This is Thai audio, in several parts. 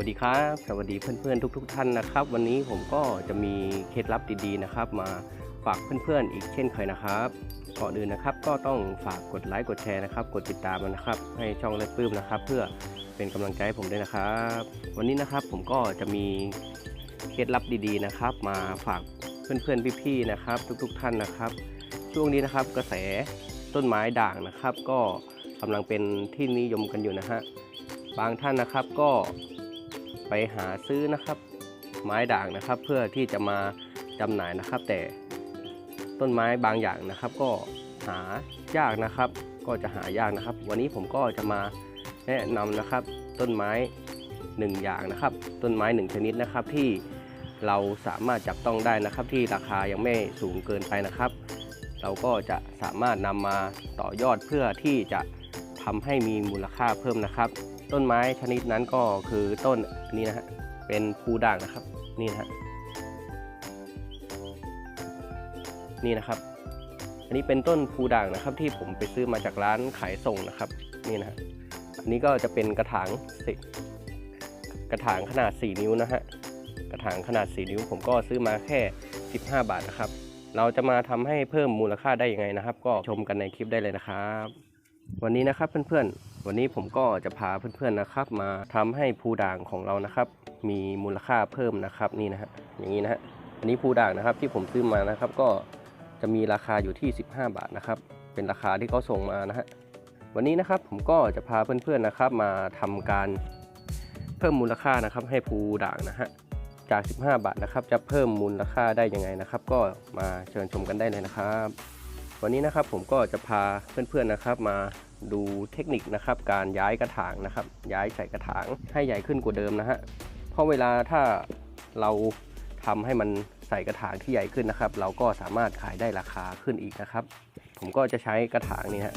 สวัสดีครับ สวัสดีเพื่อนๆ ทุก ๆ ท่านนะครับ วันนี้ผมก็จะมีเคล็ดลับดีๆนะครับ มาฝากเพื่อนๆอีกเช่นเคยนะครับก่อนอื่นนะครับ ก็ต้องฝากกดไลค์กดแชร์นะครับ กดติดตามนะครับ ให้ช่องเล็บปื้มนะครับ เพื่อเป็นกำลังใจให้ผมด้วยนะครับ วันนี้นะครับผมก็จะมีเคล็ดลับดีๆนะครับ มาฝากเพื่อนๆพี่ๆนะครับ ทุก ๆ ท่านนะครับ ช่วงนี้นะครับกระแสต้นไม้ด่างนะครับ ก็กำลังเป็นที่นิยมกันอยู่นะฮะบางท่านนะครับก็ ไปหาซื้อนะครับ ไม้ด่างนะครับ เพื่อที่จะมาจำหน่ายนะครับ แต่ต้นไม้บางอย่างนะครับ ก็หายากนะครับ ก็จะหายากนะครับ วันนี้ผมก็จะมาแนะนำนะครับ ต้นไม้หนึ่งอย่างนะครับ ต้นไม้หนึ่งชนิดนะครับที่เราสามารถจับต้องได้นะครับ ที่ราคายังไม่สูงเกินไปนะครับ เราก็จะสามารถนำมาต่อยอดเพื่อที่จะทำให้มีมูลค่าเพิ่มนะครับ ต้นไม้ชนิดนั้นก็คือต้นนี้นะฮะเป็นภูด่างนะครับนี่นะฮะนี่นะครับ อันนี้เป็นต้นภูด่างนะครับ ที่ผมไปซื้อมาจากร้านขายส่งนะครับนี่นะฮะอันนี้ก็จะเป็นกระถางสิกระถางขนาด 4 นิ้วนะฮะกระถางขนาด 4 นิ้ว ผมก็ซื้อมาแค่ 15 บาทนะครับ เราจะมาทำให้เพิ่มมูลค่าได้ยังไงนะครับ ก็ชมกันในคลิปได้เลยนะครับ วันนี้นะครับเพื่อนๆ วันนี้ผมก็จะพาเพื่อนๆนะครับ มาทำให้ภูด่างของเรานะครับ มีมูลค่าเพิ่มนะครับนี่นะฮะอย่างนี้นะฮะอันนี้ภูด่างนะครับที่ผมซื้อมานะครับ ก็จะมีราคาอยู่ที่ 15 บาทนะครับ เป็นราคาที่เขาส่งมานะฮะวันนี้นะครับผมก็จะพาเพื่อนๆนะครับ มาทำการเพิ่มมูลค่านะครับ ให้ภูด่างนะฮะจาก 15 บาทนะครับ จะเพิ่มมูลค่าได้ยังไงนะครับ ก็มาเชิญชมกันได้เลยนะครับ วันนี้นะครับผมก็จะพาเพื่อนๆนะครับ มาดูเทคนิคนะครับ การย้ายกระถางนะครับ ย้ายใส่กระถางให้ใหญ่ขึ้นกว่าเดิมนะฮะเพราะเวลาถ้าเราทำให้มันใส่กระถางที่ใหญ่ขึ้นนะครับ เราก็สามารถขายได้ราคาขึ้นอีกนะครับ ผมก็จะใช้กระถางนี่ฮะ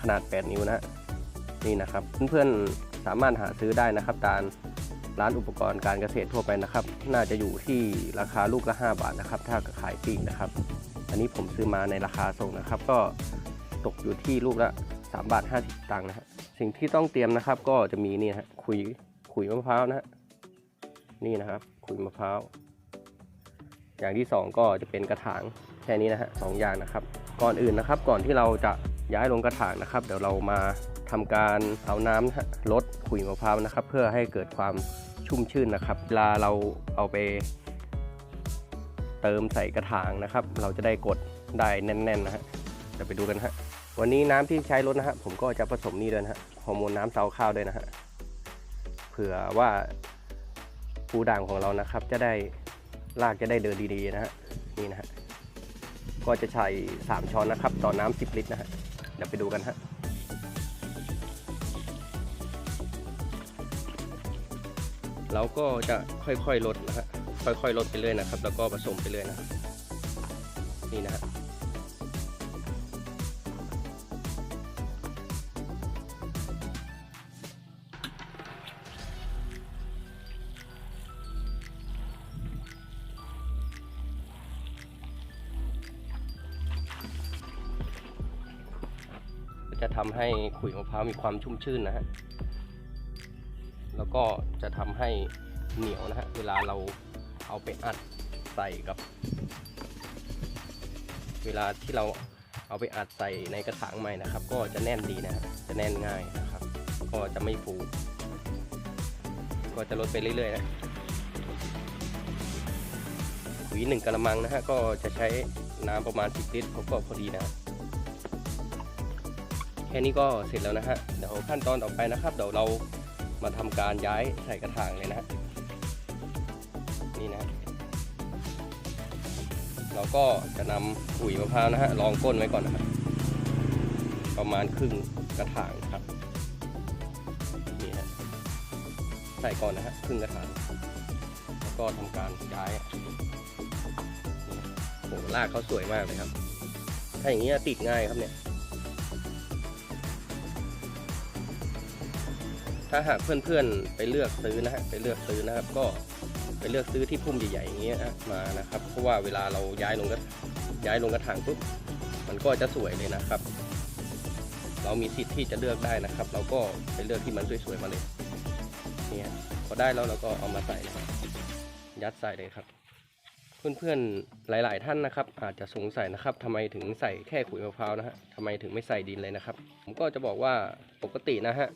ขนาด 8 นิ้วนะนี่นะครับ เพื่อนๆสามารถหาซื้อได้นะครับตามร้านอุปกรณ์การเกษตรทั่วไปนะครับ น่าจะอยู่ที่ราคาลูกละ 5 บาทนะครับ ถ้าขายปีกนะครับ อันนี้ผมซื้อมาในราคาส่งนะครับ ก็ตกอยู่ที่ลูกละ3บาท50ตังค์นะฮะสิ่งที่ต้องเตรียมนะครับก็จะมีนี่ฮะขุยขุยมะพร้าวนะฮะนี่นะครับขุยมะพร้าวอย่างที่สองก็จะเป็นกระถางแค่นี้นะฮะสองอย่างนะครับ ก่อนอื่นนะครับ ก่อนที่เราจะย้ายลงกระถางนะครับ เดี๋ยวเรามาทำการเอาน้ำลดขุยมะพร้าวนะครับ เพื่อให้เกิดความชุ่มชื่นนะครับเวลาเราเอาไป เติมใส่กระถางนะครับ เราจะได้กดได้แน่นๆนะฮะเดี๋ยวไปดูกันฮะวันนี้น้ำที่ใช้ลดนะฮะผมก็จะผสมนี่ด้วยนะฮะฮอร์โมนน้ำเตาข้าวด้วยนะฮะเผื่อว่าปูด่างของเรานะครับ จะได้รากจะได้เดินดีๆนะฮะนี่นะฮะก็จะใช้ 3 ช้อนนะครับ ต่อน้ำ10 ลิตรนะฮะเดี๋ยวไปดูกันฮะเราก็จะค่อยๆลดนะฮะ ค่อยๆลดไปเรื่อยนะครับ แล้วก็ผสมไปเรื่อยนะครับนี่นะฮะก็จะทำให้ขุยมะพร้าวมีความชุ่มชื่นนะฮะ แล้วก็จะทำให้เหนียวนะฮะ เวลาเรา เอาไปอัดใส่กับ เวลาที่เราเอาไปอัดใส่ในกระถางใหม่นะครับ ก็จะแน่นดีนะครับจะแน่นง่ายนะครับ ก็จะไม่ฟูก็จะลดไปเรื่อยๆนะหวีหนึ่งกระมังนะฮะก็จะใช้น้ำประมาณ 10 ลิตรก็พอดีนะแค่นี้ก็เสร็จแล้วนะฮะเดี๋ยวขั้นตอนต่อไปนะครับ เดี๋ยวเรามาทำการย้ายใส่กระถางเลยนะฮะ ก็จะนำปุ๋ยมะพร้าวนะฮะรองก้นไว้ก่อนนะครับ ประมาณครึ่งกระถางครับนี่ฮะใส่ก่อนนะฮะครึ่งกระถางแล้วก็ทำการย้ายโอ้โหรากเขาสวยมากเลยครับ ถ้าอย่างนี้ติดง่ายครับเนี่ย ถ้าหากเพื่อนๆไปเลือกซื้อนะฮะไปเลือกซื้อนะครับ ก็ไปเลือกซื้อที่พุ่มใหญ่ๆอย่างเงี้ยมานะครับ เพราะว่าเวลาเราย้ายลงกระย้ายลงกระถางปุ๊บมันก็จะสวยเลยนะครับ เรามีสิทธิ์ที่จะเลือกได้นะครับ เราก็ไปเลือกที่มันสวยๆมาเลยเนี่ยพอได้แล้วเราก็เอามาใส่นะครับยัดใส่เลยครับ เพื่อนๆหลาย ๆ ท่านนะครับ อาจจะสงสัยนะครับทำไมถึงใส่แค่ขุยมะพร้าวนะฮะทำไมถึงไม่ใส่ดินเลยนะครับ ผมก็จะบอกว่าปกตินะฮะ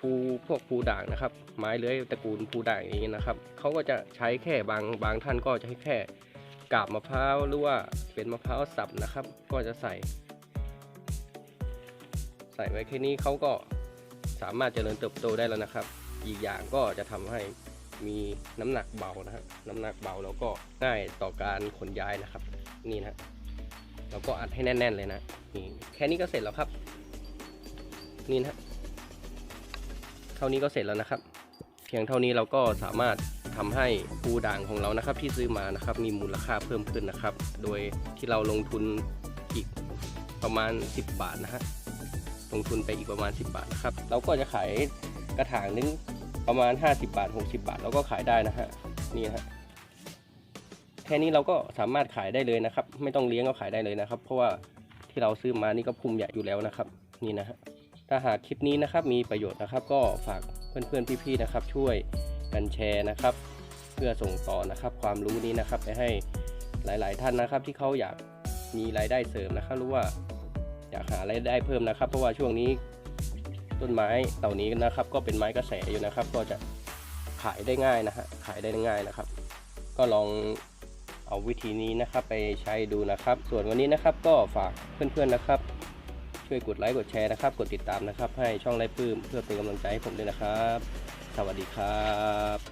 ภูพวกภูด่างนะครับ ไม้เลื้อยตระกูลภูด่างอย่างนี้นะครับเขาก็จะใช้แค่บางบางท่านก็จะให้แค่กาบมะพร้าวหรือว่าเป็นมะพร้าวสับนะครับ ก็จะใส่ ใส่ไว้แค่นี้เขาก็สามารถเจริญเติบโตได้แล้วนะครับ อีกอย่างก็จะทำให้มีน้ำหนักเบานะฮะน้ำหนักเบาแล้วก็ง่ายต่อการขนย้ายนะครับ นี่นะแล้วก็อัดให้แน่น ๆ เลยนะนี่แค่นี้ก็เสร็จแล้วครับ นี่นะ เท่านี้ก็เสร็จแล้วนะครับ เพียงเท่านี้เราก็สามารถทำให้ปูด่างของเรานะครับ ที่ซื้อมานะครับมีมูลค่าเพิ่มขึ้นนะครับ โดยที่เราลงทุนอีกประมาณ 10 บาทนะฮะลงทุนไปอีกประมาณ 10 บาทนะครับเราก็จะขายกระถางนึงประมาณ 50 บาท 60 บาทเราก็ขายได้นะฮะนี่นะฮะแค่นี้เราก็สามารถขายได้เลยนะครับ ไม่ต้องเลี้ยงก็ขายได้เลยนะครับ เพราะว่าที่เราซื้อมานี่ก็ภูมิใหญ่อยู่แล้วนะครับ นี่นะฮะ ถ้าหากคลิปนี้นะครับมีประโยชน์นะครับ ก็ฝากเพื่อนๆพี่ๆนะครับ ช่วยกันแชร์นะครับ เพื่อส่งต่อนะครับความรู้นี้นะครับไปให้หลาย ๆ ท่านนะครับ ที่เขาอยากมีรายได้เสริมนะครับหรือว่าอยากหารายได้เพิ่มนะครับ เพราะว่าช่วงนี้ต้นไม้เหล่านี้นะครับ ก็เป็นไม้กระแสอยู่นะครับ ก็จะขายได้ง่ายนะฮะขายได้ง่ายนะครับ ก็ลองเอาวิธีนี้นะครับไปใช้ดูนะครับ ส่วนวันนี้นะครับก็ฝากเพื่อนๆนะครับ ช่วยกดไลค์กดแชร์นะครับ กดติดตามนะครับ ให้ช่องไร่ปื้มเพื่อเป็นกำลังใจให้ผมด้วยนะครับ สวัสดีครับ